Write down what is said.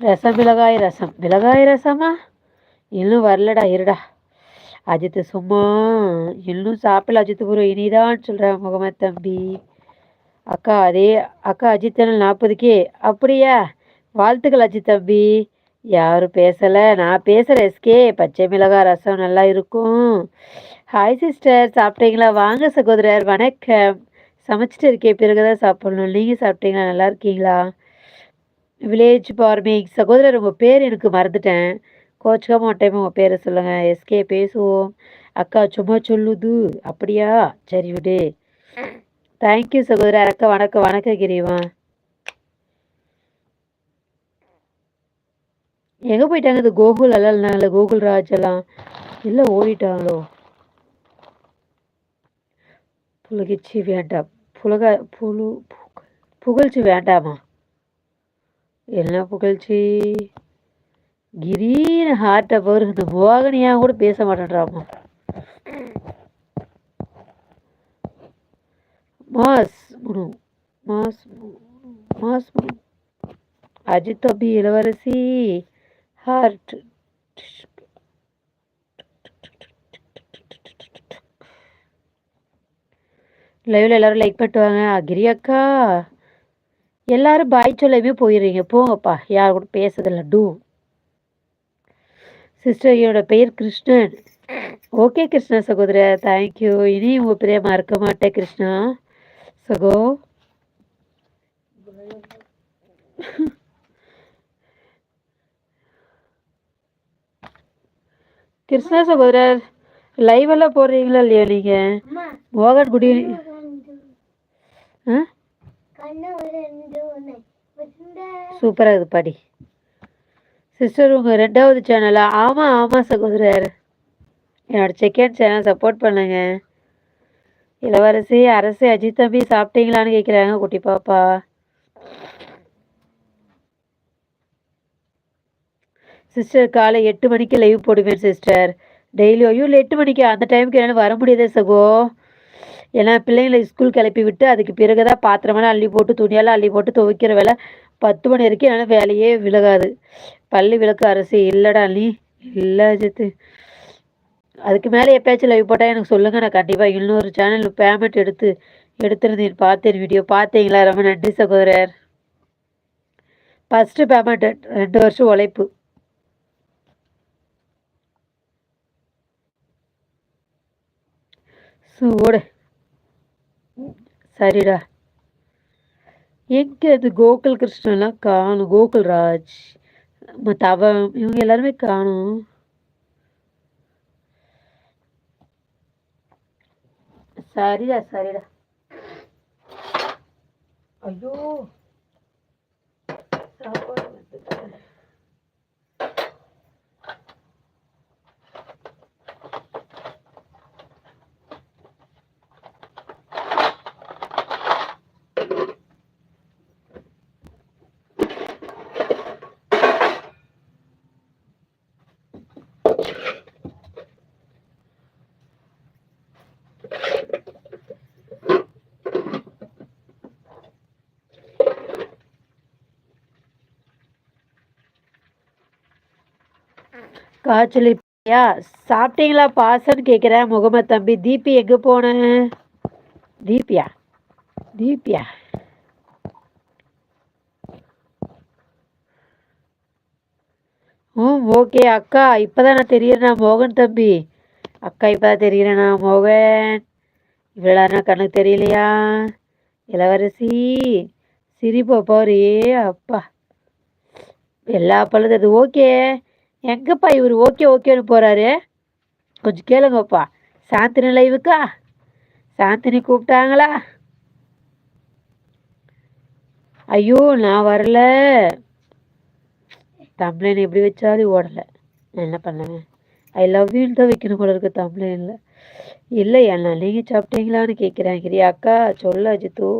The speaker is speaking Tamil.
ரசம் மிளகாய் ரசம். மிளகாய் ரசமா? இன்னும் வரலடா இருடா. அஜித்து சும்மா இன்னும் சாப்பிடல அஜித் குரு இனிதான் சொல்கிறேன் முகமது தம்பி. அக்கா அதே அக்கா அஜித் நாற்பதுக்கே. அப்படியா? வாழ்த்துக்கள் அஜித் தம்பி. யாரும் பேசலை. நான் பேசுகிறேன் எஸ்கே பச்சை மிளகாய் ரசம் நல்லா இருக்கும். ஹாய் சிஸ்டர் சாப்பிட்டீங்களா? வாங்க சகோதரர். வணக்கம். சமைச்சிட்டு இருக்கேன். பிறகு தான் சாப்பிட்ணும். நீங்கள் சாப்பிட்டீங்களா? நல்லா இருக்கீங்களா? வில்லேஜ் ஃபார்மிங் சகோதரர் உங்கள் பேர் எனக்கு மறந்துட்டேன். கோச்சுக்க டைம் உங்கள் பேரை சொல்லுங்கள் எஸ்கே பேசுவோம். அக்கா சும்மா சொல்லுது. அப்படியா? சரி விடு. தேங்க்யூ சகோதரர். அக்கா வணக்கம். வணக்கம் கிரிவா. எங்கே போயிட்டாங்க இது கோகுல் எல்லாம் இருந்தாங்களே கோகுல் ராஜ் எல்லாம்? இல்லை ஓடிட்டாங்களோ? புலகிச்சி வேண்டாம். புலக புழு புகழ்ச்சி வேண்டாமா? என்ன புகழ்ச்சி? கிரீன் ஹார்ட்டை பவர் இந்த மோகனியாக கூட பேச மாட்டேன்றாமா? மாஸ் முனு. மாஸ் மாஸ் முனு. அஜித் அபி இளவரசி. ஹார்ட் லைவ்ல எல்லாரும் லைக் பண்ணிட்டுவாங்க கிரி அக்கா. எல்லாரும் பாய் சொல்லவே போயிடுறீங்க. போங்கப்பா. யார் கூட பேசுறதில்ல. டூ. சிஸ்டர் என்னோட பெயர் கிருஷ்ணன். ஓகே கிருஷ்ணா சகோதரர் தேங்க்யூ இனி உங்கள் பெரிய மறக்க மாட்டேன் கிருஷ்ணா. சகோ. கிருஷ்ணா சகோதரர் லைவ் எல்லாம் போடுறீங்களா இல்லையா நீங்க? மோகன் குடி ஆ? சூப்பராக இருக்குது பாடி. சிஸ்டர் உங்கள் ரெண்டாவது சேனலா ஆமாம் ஆமாம் சகோதரர். என்னோட செகண்ட் சேனல் சப்போர்ட் பண்ணுங்க. இளவரசி அரசு அஜித் தம்பி சாப்பிட்டீங்களான்னு கேட்குறாங்க குட்டி பாப்பா. சிஸ்டர் காலை எட்டு மணிக்கு லைவ் போடுவேன் சிஸ்டர் டெய்லி ஐயோ இல்லை எட்டு மணிக்கு? அந்த டைமுக்கு என்னால் வர முடியாதே சகோ. ஏன்னா பிள்ளைங்களை ஸ்கூல் கிளப்பி விட்டு அதுக்கு பிறகு தான் பாத்திரமெல்லாம் அள்ளி போட்டு துணியெல்லாம் அள்ளி போட்டு துவைக்கிற வேலை பத்து மணி வரைக்கும் என்னால் வேலையே விலகாது. பள்ளி விளக்கு அரசு இல்லைடா நீ இல்லை அஜித்து. அதுக்கு மேலே எப்பயாச்சும் லைவ் போட்டால் எனக்கு சொல்லுங்கள் நான் கண்டிப்பாக இன்னொரு சேனல் பேமெண்ட் எடுத்து எடுத்திருந்தேன் பார்த்தேன் வீடியோ பார்த்தீங்களா? ரொம்ப நன்றி சகோதரர். ஃபஸ்ட்டு பேமெண்ட் ரெண்டு வருஷம் உழைப்பு. சூடு சரிடா. எங்கே அது கோகுல் கிருஷ்ணன்லாம் காணும்? கோகுல்ராஜ் மற்ற இவங்க எல்லாருமே காணும். சரிடா சரிடா. ஐயோ. சாப்பாடு காய்ச்சல் இப்பயா சாப்பிட்டீங்களா? பாசன்னு கேட்குறேன் முகமது தம்பி. தீபி எங்கே போன? தீபியா? தீபியா? ம் ஓகே அக்கா. இப்போதான் நான் தெரியறேனா மோகன் தம்பி? அக்கா இப்போதான் தெரியறேனா மோகன்? இவ்வளோ நேரம் கண்ணுக்கு தெரியலையா? இளவரசி சிரிப்பா போறியே அப்பா. எல்லா பழுது. அது ஓகே. எங்கப்பா இவர் ஓகே ஓகேன்னு போறாரு? கொஞ்சம் கேளுங்கப்பா. சாந்தினி லைவுக்கா? சாந்தினி கூப்பிட்டாங்களா? ஐயோ நான் வரல. தம்ப்ளைன் எப்படி வச்சாலும் ஓடலை. நான் என்ன பண்ணுவேன் ஐ லவ் யூன்னு தான் வைக்கணும் போல இருக்கு தம்ப்ளைனில் இல்லை என்ன நீங்கள் சாப்பிட்டீங்களான்னு கேட்குறேன் கிரியா அக்கா சொல்ல அஜித்து.